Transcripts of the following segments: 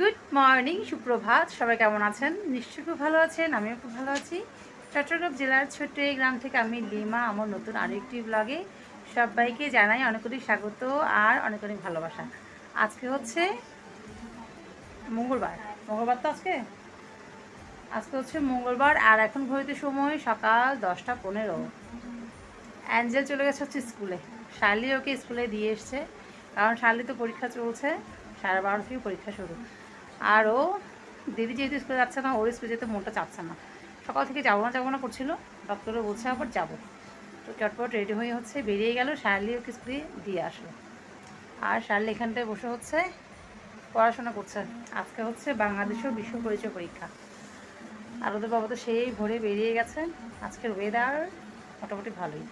Good morning সুপ্রভাত। সবাই কেমন আছেন? নিশ্চয়ই খুব ভালো আছেন, আমিও খুব ভালো আছি। চট্টগ্রাম জেলার ছোট্ট এই গ্রাম থেকে আমি লিমা, আমার নতুন আরেকটি ব্লগে সবাইকে জানাই অনেক অনেক স্বাগত আর অনেক অনেক ভালোবাসা। আজকে হচ্ছে মঙ্গলবার। মঙ্গলবার তো আজকে? আজকে হচ্ছে মঙ্গলবার আর এখন ঘড়িতে সময় সকাল দশটা পনেরো। অ্যাঞ্জেল চলে গেছে হচ্ছে স্কুলে। শার্লি ওকে স্কুলে দিয়ে এসছে। কারণ শার্লি তো পরীক্ষা চলছে, সাড়ে বারো থেকে পরীক্ষা শুরু। আর ও দিদি যেহেতু স্কুলে যাচ্ছে না, ওর স্কুলে যেতে মনটা চাচ্ছে না। সকাল থেকে যাব না যাব না করছিল, ডক্টরও বলছে আবার যাব। তো চটপট রেডি হয়ে হচ্ছে বেরিয়ে গেল শার্লি ওকে স্কুলে দিয়ে আসলো। আর শার্লি এখানটায় বসে হচ্ছে, পড়াশোনা করছে। আজকে হচ্ছে বাংলাদেশের বিশ্ব পরিচয় পরীক্ষা। আর ওদের বাবা তো সেই ভোরে বেরিয়ে গেছে। আজকের ওয়েদার মোটামুটি ভালোই।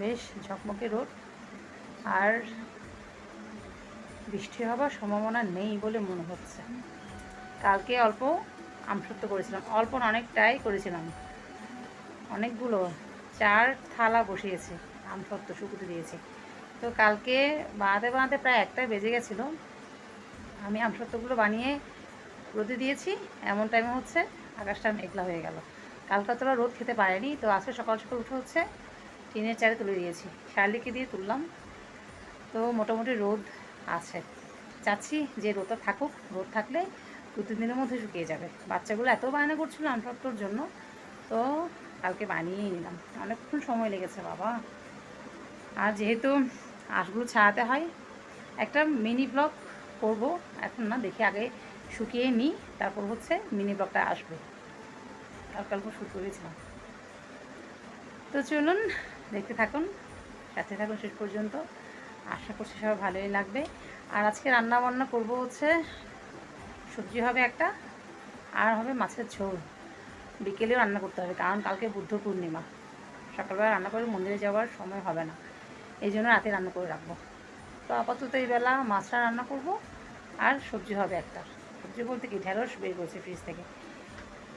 বেশ ঝকমকে রোড আর বৃষ্টি হবার সম্ভাবনা নেই বলে মনে হচ্ছে। কালকে অল্প আমসত্ব করেছিলাম, অল্প অনেকটাই করেছিলাম। অনেকগুলো, চার থালা বসিয়েছি আমসত্ব শুকুতে দিয়েছি। তো কালকে বানাতে বানাতে প্রায় একটাই বেজে গেছিল। আমি আমসত্বগুলো বানিয়ে রোদে দিয়েছি, এমন টাইমে হচ্ছে আকাশটা মেঘলা হয়ে গেল। কালকে তোরা রোদ খেতে পারেনি, তো আজকে সকাল সকাল উঠে হচ্ছে টিনের চারে তুলে দিয়েছি। শার্লিকে দিয়ে তুললাম। তো মোটামুটি রোদ আছে। চাচ্ছি যে রোদটা থাকুক, রোদ থাকলে দু তিন দিনের মধ্যে শুকিয়ে যাবে। বাচ্চাগুলো এত বায়না করছিল আমসত্বর জন্য, তো কালকে বানিয়েই নিলাম। অনেকক্ষণ সময় লেগেছে, বাবা। আর যেহেতু আঁশগুলো ছাড়াতে হয়, একটা মিনি ব্লগ করব। এখন না, দেখি আগে শুকিয়ে নিই, তারপর হচ্ছে মিনি ব্লগটা আসবে। কাল কালকে শুরু করেছিলাম তো চলুন, দেখতে থাকুন। সাথে থাকুন শেষ পর্যন্ত। আশা করছি সবাই ভালোই লাগবে। আর আজকে রান্না বান্না করব হচ্ছে, সবজি হবে একটা, আর হবে মাছের ঝোল। বিকেলেও রান্না করতে হবে, কারণ কালকে বুদ্ধ পূর্ণিমা। সকালবেলা রান্না করে মন্দিরে যাওয়ার সময় হবে না। এই জন্য রাতে রান্না করে রাখব। তো আপাতত এই বেলা মাছটা রান্না করব, আর সবজি হবে একটা। সবজি বলতে কি, ঢেঁড়স বের করছে ফ্রিজ থেকে।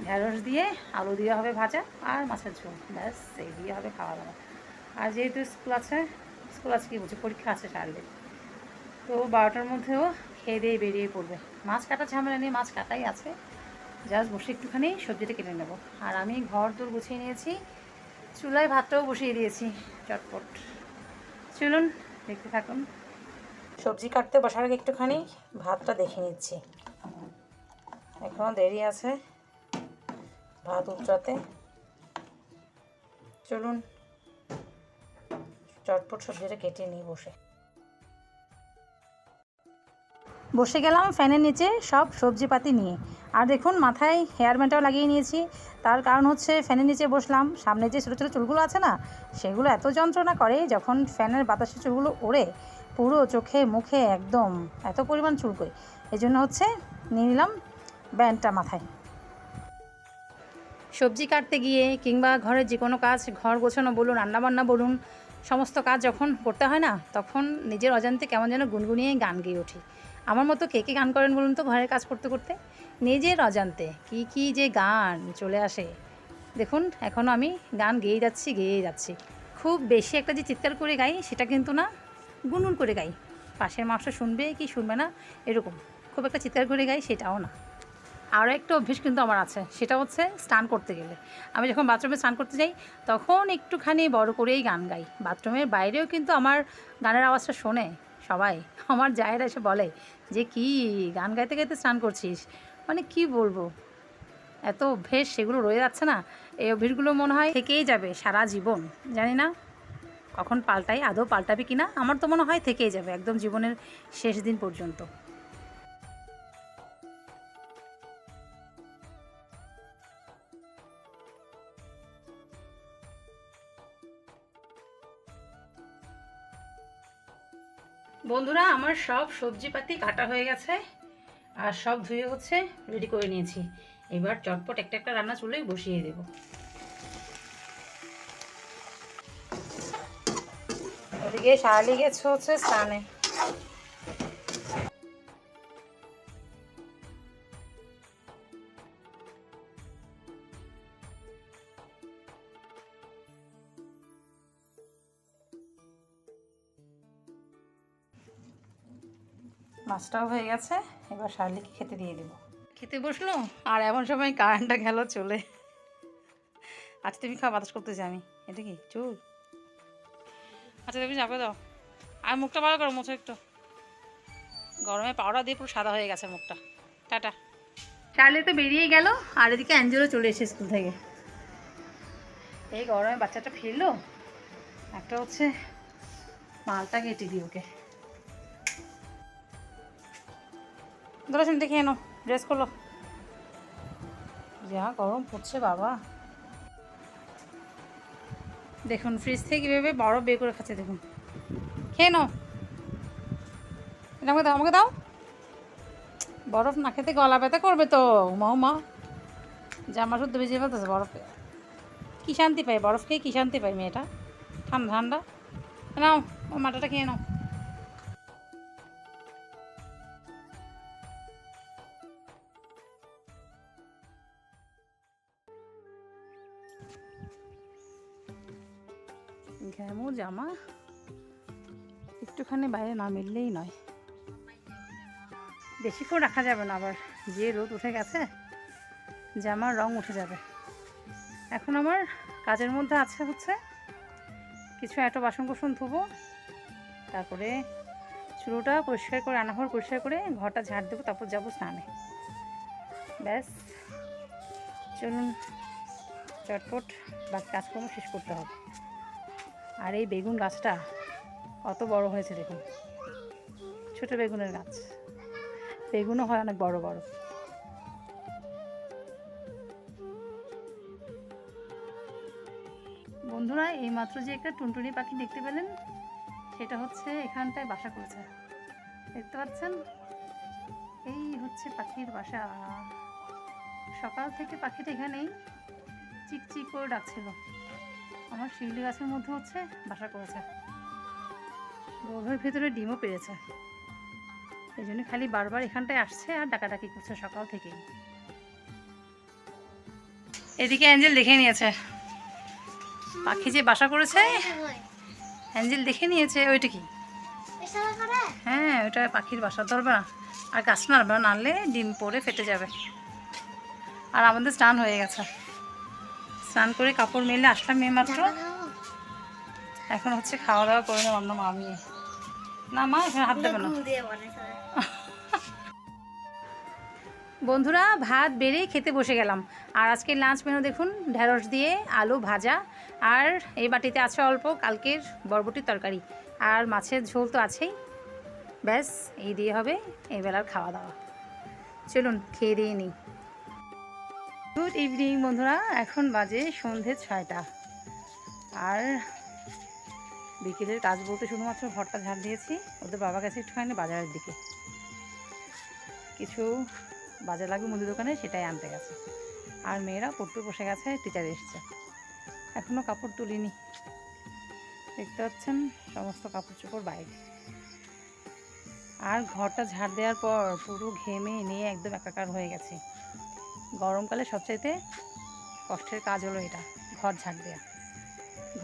ঢেঁড়স দিয়ে আলু দিয়ে হবে ভাজা, আর মাছের ঝোল। ব্যাস, এই দিয়ে হবে খাওয়া দাওয়া। আর যেহেতু স্কুল আছে স্কুল আছে কি বলছি? পরীক্ষা আছে সারলে তো বারোটার মধ্যেও খেয়ে দিয়ে বেরিয়ে পড়বে। মাছ কাটা ঝামেলা নেই, মাছ কাটাই আছে। জাস্ট বসে একটুখানি সবজিটা কেটে নেব। আর আমি ঘর দূর গুছিয়ে নিয়েছি, চুলায় ভাতটাও বসিয়ে দিয়েছি, চটপট। চলুন, দেখতে থাকুন। সবজি কাটতে বসার আগে একটুখানি ভাতটা দেখে নিচ্ছি। এখনও দেরি আছে ভাত উতরাতে। চলুন চটপট সবজিটা কেটে নিই বসে। বসে গেলাম ফ্যানের নিচে সব সবজিপাতি নিয়ে। আর দেখুন, মাথায় হেয়ার ব্যান্ডটাও লাগিয়ে নিয়েছি। তার কারণ হচ্ছে ফ্যানের নিচে বসলাম, সামনে যে ছোটো ছোটো চুলগুলো আছে না, সেগুলো এত যন্ত্রণা করে যখন ফ্যানের বাতাসে চুলগুলো ওড়ে, পুরো চোখে, মুখে একদম এত পরিমাণ চুলকোয়। এই জন্য হচ্ছে নিয়ে নিলাম ব্যান্ডটা মাথায়। সবজি কাটতে গিয়ে কিংবা ঘরের যে কোনো কাজ, ঘর গোছানো বলুন, রান্নাবান্না বলুন সমস্ত কাজ যখন করতে হয় না, তখন নিজের অজান্তে কেমন যেন গুনগুনিয়ে গান গেয়ে উঠি। আমার মতো কে কে গান করেন বলুন তো ঘরের কাজ করতে করতে? নিজের অজান্তে কি কি যে গান চলে আসে। দেখুন এখনও আমি গান গেয়ে যাচ্ছি গেয়ে যাচ্ছি। খুব বেশি একটা যে চিৎকার করে গাই, সেটা কিন্তু না, গুনগুন করে গাই। পাশের মাংস শুনবে কি শুনবে না, এরকম। খুব একটা চিৎকার করে গাই, সেটাও না। আরও একটা অভ্যেস কিন্তু আমার আছে, সেটা হচ্ছে স্নান করতে গেলে। আমি যখন বাথরুমে স্নান করতে যাই, তখন একটুখানি বড় করেই গান গাই। বাথরুমের বাইরেও কিন্তু আমার গানের আওয়াজটা শোনে সবাই। আমার জায়েরা এসে বলে, যে কি গান গাইতে গাইতে স্নান করছিস? মানে কি বলব? এত অভ্যেস, সেগুলো রয়ে যাচ্ছে না। এই অভ্যেসগুলো মনে হয় থেকেই যাবে সারা জীবন। জানি না কখন পাল্টাই, আদৌ পাল্টাবে কি না আমার তো মনে হয় থেকেই যাবে, একদম জীবনের শেষ দিন পর্যন্ত। আমার সব সবজিপাতি কাটা হয়ে গেছে আর সব ধুয়ে হচ্ছে রেডি করে নিয়েছি। এবার চটপট একটা একটা রান্না চুলেই বসিয়ে দেব। ওদিকে শালি গেছে হচ্ছে স্নানে। মাছটাও হয়ে গেছে এবার শার্লিকে খেতে দিয়ে দেবো। খেতে বসল? আর এমন সময় কারেন্টটা গেল চলে। আচ্ছা তুমি খাওয়া বাতাস করতেছি আমি। এটা কি? চুল? আচ্ছা তুমি চাপে দাও। আর মুখটা ভালো করো মুছো একটু। গরমে পাউডার দিয়ে পুরো সাদা হয়ে গেছে মুখটা। টাটা। চার্লি তো বেরিয়ে গেল আর এদিকে অ্যাঞ্জেলও চলে এসে স্কুল থেকে। এই গরমে বাচ্চাটা ফিরলো? একটা হচ্ছে মালটা কেটে দিই ওকে। ধরো শুনতে খেয়ে নো ড্রেস করল। যা গরম পড়ছে বাবা। দেখুন ফ্রিজ থেকে কীভাবে বরফ বের করে খাচ্ছে, দেখুন। খেয়ে নাও। এটা আমাকে দাও আমাকে দাও। বরফ না খেতে গলা ব্যথা করবে তো। মা মা। জামা শুদ্ধ বেজে ফেলতেছে বরফে। কী শান্তি পায়? বরফ খেয়ে কী শান্তি পায় মেয়েটা? ঠান্ডা ঠান্ডা। নাও ও মাটাটা খেয়ে নাও। জামা। একটুখানি বাইরে না মিললেই নয়। বেশিক্ষণ রাখা যাবে না আবার। যে রোদ উঠে গেছে, জামার রং উঠে যাবে। এখন আমার কাজের মধ্যে আছে হচ্ছে কিছু একটা বাসন কোসন ধুবো, তারপরে চুলোটা পরিষ্কার করে, রান্নাঘর পরিষ্কার করে ঘরটা ঝাড় দেবো, তারপর যাব স্নানে। ব্যাস, চলুন, চটপট বাকি কাজকর্ম শেষ করতে হবে। আর এই বেগুন গাছটা কত বড় হয়েছে দেখুন। ছোট বেগুনের গাছ। বেগুনও হয় অনেক বড় বড়। বন্ধুরা, এইমাত্র যে একটা টুনটুনি পাখি দেখতে পেলেন, সেটা হচ্ছে এখানটায় বাসা করেছে। দেখতে পাচ্ছেন? এই হচ্ছে পাখির বাসা। সকাল থেকে পাখিটা এখানেই চিকচিক করে ডাকছিল। আমার শিউলি গাছের মধ্যে হচ্ছে বাসা করেছে। গর্ভের ভেতরে ডিমও পেয়েছে এই জন্য খালি বারবার এখানটায় আসছে আর ডাকাডাকি করছে সকাল থেকেই। এদিকে অ্যাঞ্জেল দেখে নিয়েছে। পাখি যে বাসা করেছে, অ্যাঞ্জেল দেখে নিয়েছে, ওইটা কি? হ্যাঁ ওইটা পাখির বাসা ধরবে। না আর গাছ নাড়বে, নাড়লে ডিম পরে ফেটে যাবে। আর আমাদের স্নান হয়ে গেছে। স্নান করে কাপড় মেলে আসলাম মেয়ে মাত্র। এখন হচ্ছে খাওয়া দাওয়া করে নেব আমরা মামিয়ে না মা এখানে হাত দেবে না। বন্ধুরা ভাত বেড়ে খেতে বসে গেলাম। আর আজকের লাঞ্চ মেনু দেখুন ঢেঁড়স দিয়ে আলু ভাজা। আর এই বাটিতে আছে অল্প কালকের বরবটির তরকারি। আর মাছের ঝোল তো আছেই। ব্যাস এই দিয়ে হবে এই বেলার খাওয়া দাওয়া। চলুন খেয়ে দিয়ে নিই গুড ইভিনিং বন্ধুরা, এখন বাজে সন্ধে ছয়টা। আর বিকেলের কাজ বলতে শুধুমাত্র ঘরটা ঝাড় দিয়েছি, ওদের বাবা গেছে একটুখানি বাজারের দিকে। কিছু বাজার লাগবে মুদি দোকানে, সেটাই আনতে গেছে। আর মেয়েরা পড়তে বসে গেছে টিচার এসছে। এখনও কাপড় তুলিনি। দেখতে পাচ্ছেন, সমস্ত কাপড় চোপড় বাইরে। আর ঘরটা ঝাড় দেওয়ার পর পুরো ঘেমে নিয়ে একদম একাকার হয়ে গেছে। গরমকালে সবচাইতে কষ্টের কাজ হলো এটা, ঘর ঝাড় দেওয়া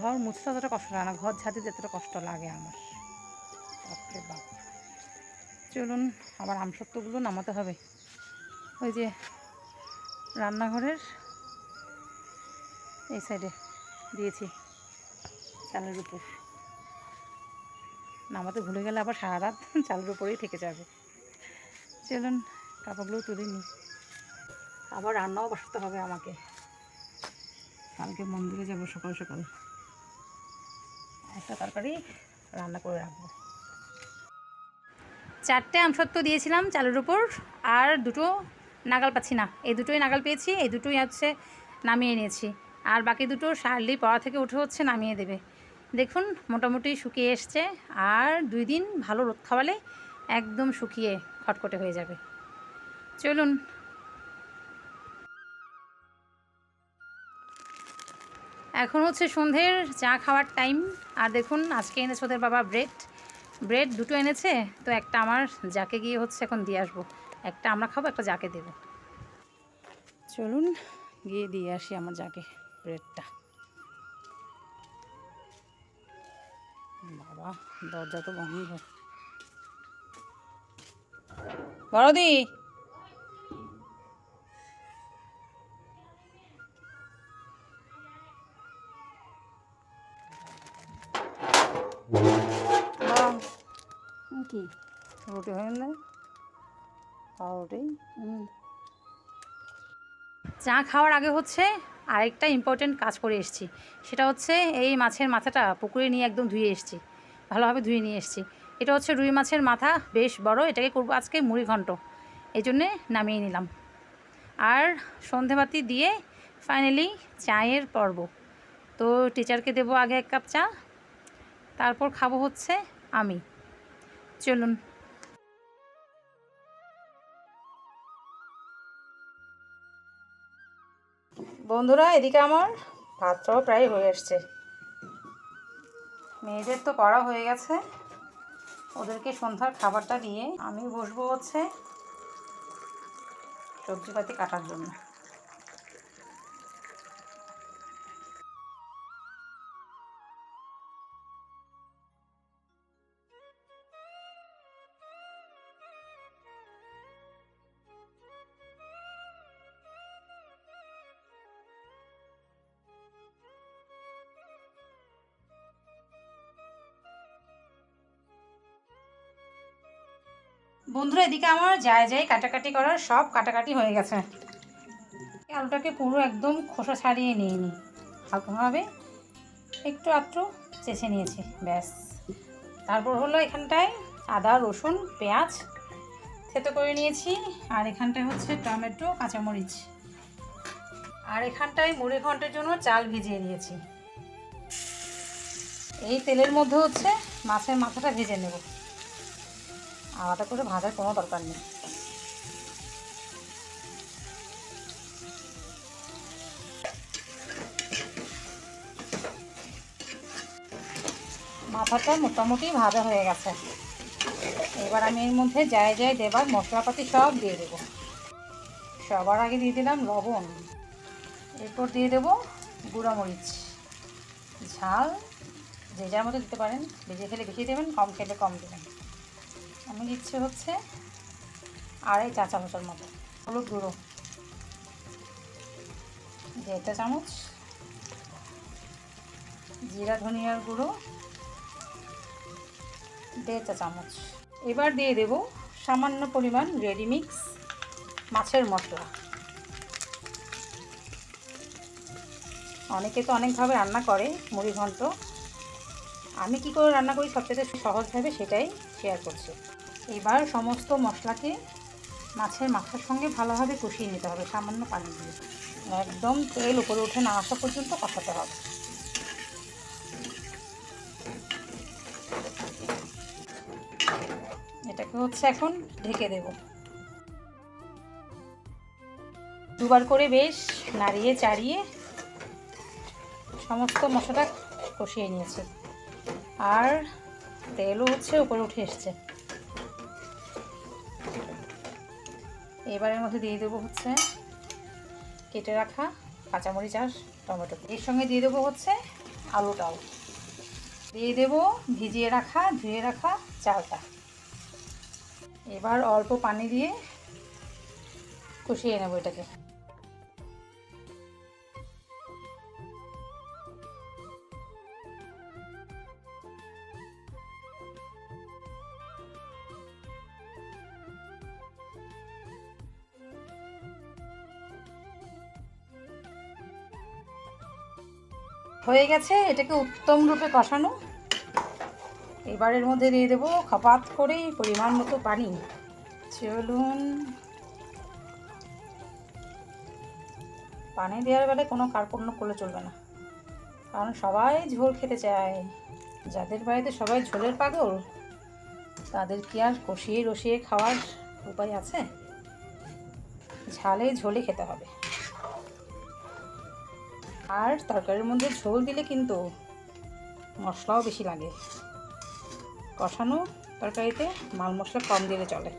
ঘর মুছতে অতটা কষ্ট লাগে না, ঘর ঝাড়তে যতটা কষ্ট লাগে আমার। চলুন, আবার আমসত্ত্বগুলো নামাতে হবে। ওই যে রান্নাঘরের এই সাইডে দিয়েছি চালের উপর। নামাতে ভুলে গেলে আবার সারা রাত চালের উপরেই থেকে যাবে। চলুন, কাপড়গুলো তুলে নিই। আবার রান্নাও বসাতে হবে আমাকে। কালকে মন্দিরে যাব সকাল সকাল। একটা তরকারি রান্না করে রাখব। চারটে আমসত্ত্ব দিয়েছিলাম চালের উপর, আর দুটো নাগাল পাচ্ছি না। এই দুটোই নাগাল পেয়েছি, এই দুটোই হচ্ছে নামিয়ে নিয়েছি। আর বাকি দুটো শার্লি পড়া থেকে উঠে হচ্ছে নামিয়ে দেবে। দেখুন, মোটামুটি শুকিয়ে এসছে, আর দুই দিন ভালো রোদ খাওয়ালে একদম শুকিয়ে খটখটে হয়ে যাবে। চলুন এখন হচ্ছে সন্ধ্যের চা খাওয়ার টাইম আর দেখুন, আজকে এনেছে ওদের বাবা ব্রেড ব্রেড দুটো এনেছে, তো একটা আমার যাকে গিয়ে হচ্ছে এখন দিয়ে আসব। একটা আমরা খাব, একটা যাকে দেবো। চলুন, গিয়ে দিয়ে আসি আমার যাকে ব্রেডটা বাবা, দরজা তো বন্ধ। বড়দি! কি? রুটি হয়ে না। পাউরুটি। চা খাওয়ার আগে হচ্ছে আরেকটা ইম্পর্টেন্ট কাজ করে এসেছি। সেটা হচ্ছে এই মাছের মাথাটা পুকুরে নিয়ে একদম ধুয়ে এসেছি। ভালোভাবে ধুয়ে নিয়ে এসেছি। এটা হচ্ছে রুই মাছের মাথা বেশ বড়। এটাকে করব আজকে মুড়ি ঘন্ট। এই জন্যে নামিয়ে নিলাম। আর সন্ধেবাতি দিয়ে ফাইনালি চায়ের পর্ব। তো টিচারকে দেবো আগে এক কাপ চা। তারপর খাব হচ্ছে আমি। চলুন। বন্ধুরা, এদিকে আমার ভাতটাও প্রায় হয়ে আসছে মেয়েদের তো পড়া হয়ে গেছে। ওদেরকে সন্ধ্যার খাবারটা দিয়ে আমি বসবো হচ্ছে সবজিপাতি কাটার জন্য। বন্ধুরা, এদিকে আমার যায় যায় কাটাকাটি করার সব কাটাকাটি হয়ে গেছে। আলুটাকে পুরো একদম খোসা ছাড়িয়ে নিয়ে নিই হালকাভাবে একটু আধটু চেঁচে নিয়েছি, ব্যাস। তারপর হলো এখানটায় আদা, রসুন, পেঁয়াজ থেতো করে নিয়েছি, আর এখানটায় হচ্ছে টমেটো, কাঁচামরিচ। আর এখানটায় মুড়ি ঘন্টের জন্য চাল ভিজিয়ে নিয়েছি। এই তেলের মধ্যে হচ্ছে মাছের মাথাটা ভেজে নেব। আলাদা করে ভাজার কোনো দরকার নেই। মাথাটা মোটামুটি ভাজা হয়ে গেছে। এবার আমি এর মধ্যে যায় যায় দেবার মশলাপাতি সব দিয়ে দেবো। সবার আগে দিয়ে দিলাম লবণ। এরপর দিয়ে দেবো গুঁড়ামরিচ। ঝাল, যে যার মতো দিতে পারেন। বেশি খেলে বেশি দেবেন, কম খেলে কম দেবেন। আমি দিচ্ছি হচ্ছে আড়াই চা চামচের মতো। হলুদ গুঁড়ো। দেড়টা চামচ জিরা ধনিয়ার গুঁড়ো। দেড় চা চামচ। এবার দিয়ে দেব সামান্য পরিমাণ রেডি মিক্স মাছের মশলা। অনেকে তো অনেকভাবে রান্না করে মুড়ি ঘন্ট আমি কি করে রান্না করি সবচেয়ে সহজভাবে সেটাই শেয়ার করছি। এবার সমস্ত মশলাকে মাছের মাথার সঙ্গে ভালোভাবে কষিয়ে নিতে হবে, সামান্য পানি দিয়ে। একদম তেল উপরে উঠে না আসা পর্যন্ত কষাতে হবে। এটাকে হচ্ছে এখন ঢেকে দেব। দুবার করে বেশ নাড়িয়ে চাড়িয়ে সমস্ত মশলা কষিয়ে নিয়েছে। আর তেলও হচ্ছে উপরে উঠে এসছে। এবারের মধ্যে দিয়ে দেবো হচ্ছে কেটে রাখা কাঁচামরিচ আর টমেটো। এর সঙ্গে দিয়ে দেবো হচ্ছে আলুটাও দিয়ে দেবো ভিজিয়ে রাখা, ধুয়ে রাখা চালটা। এবার অল্প পানি দিয়ে কষিয়ে নেব এটাকে। হয়ে গেছে, এটাকে উত্তম রূপে কষানো। এবারের মধ্যে দিয়ে দেবো খপাত করে পরিমাণ মতো পানি। চলুন। পানি দেওয়ার বেলায় কোনো কার্পণ্য করলে চলবে না, কারণ সবাই ঝোল খেতে চায়। যাদের বাড়িতে সবাই ঝোলের পাগল, তাদের কি আর কষিয়ে রসিয়ে খাওয়ার উপায় আছে? ঝালে ঝোলে খেতে হবে। আর তরকারির মধ্যে ঝোল দিলে কিন্তু মশলাও বেশি লাগে। কষানো তরকারিতে মাল মশলা কম দিলে চলে।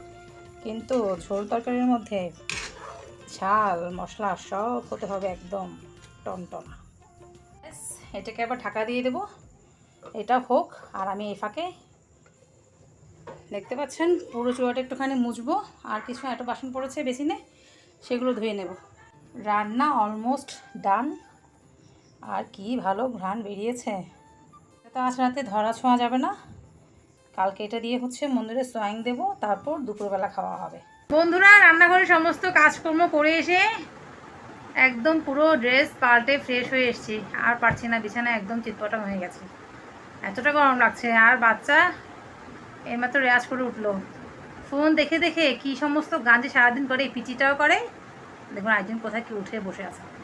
কিন্তু ঝোল তরকারির মধ্যে ঝাল, মশলা সব হতে হবে একদম টনটনা। এটাকে আবার ঢাকা দিয়ে দেবো। এটা হোক, আর আমি এই ফাঁকে দেখতে পাচ্ছেন পুরো চুয়াটা একটুখানি মুছবো। আর কিছু একটা বাসন পড়েছে বেসিনে, সেগুলো ধুয়ে নেব। রান্না অলমোস্ট ডান আর কি ভালো ঘ্রাণ বেরিয়েছে। তো আজ রাতে ধরা ছোঁয়া যাবে না। কালকে এটা দিয়ে হচ্ছে মন্দিরে সোয়াইং দেবো, তারপর দুপুরবেলা খাওয়া হবে। বন্ধুরা, রান্নাঘরে সমস্ত কাজকর্ম করে এসে একদম পুরো ড্রেস পাল্টে ফ্রেশ হয়ে এসেছি। আর পারছি না বিছানা একদম চিৎপটাম হয়ে গেছে। এতটা গরম লাগছে। আর বাচ্চা এইমাত্র রেয়াজ করে উঠল। ফোন দেখে দেখে কি সমস্ত গান যে সারাদিন করে পিচিটাও করে। দেখুন একজন কোথায় কি উঠে বসে আছে।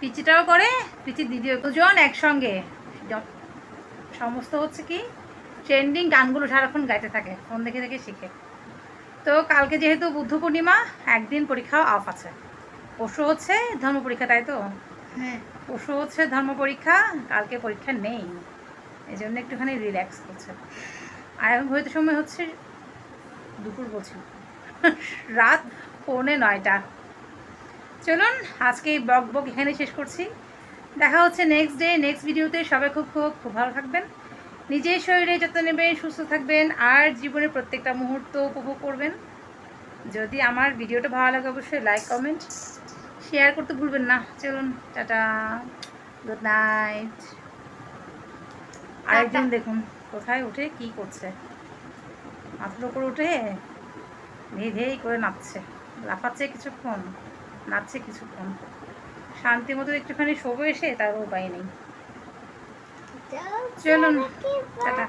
পিচিটাও করে পিচির দিদিও দুজন একসঙ্গে। সমস্ত হচ্ছে কি ট্রেন্ডিং গানগুলো সারাক্ষণ গাইতে থাকে ফোন দেখে দেখে শিখে। তো কালকে যেহেতু বুদ্ধ পূর্ণিমা একদিন পরীক্ষা অফ আছে। পরশু হচ্ছে ধর্ম পরীক্ষা তাই তো? হ্যাঁ। পরশু হচ্ছে ধর্ম পরীক্ষা কালকে পরীক্ষা নেই। এই জন্য একটুখানি রিল্যাক্স করছে। আর এখন ঘড়িতে সময় হচ্ছে দুপুর বলছি। রাত পৌনে নয়টা। চলুন আজকে এই বক বক এখানে শেষ করছি। দেখা হচ্ছে নেক্সট ডে নেক্সট ভিডিওতে সবাই খুব খুব খুব ভালো থাকবেন। নিজের শরীরে যত্ন নেবেন সুস্থ থাকবেন আর জীবনের প্রত্যেকটা মুহূর্ত উপভোগ করবেন। যদি আমার ভিডিওটা ভালো লাগে অবশ্যই লাইক কমেন্ট শেয়ার করতে ভুলবেন না। চলুন টাটা গুড নাইট আরেকজন দেখুন কোথায় উঠে কি করছে? মাথার উপর উঠে ধেই করে নাচছে। লাফাচ্ছে কিছুক্ষণ। নাচছে কিছুক্ষণ। শান্তি মতো একটুখানি শোবো এসে তার উপায় নেই। চলুন টাটা।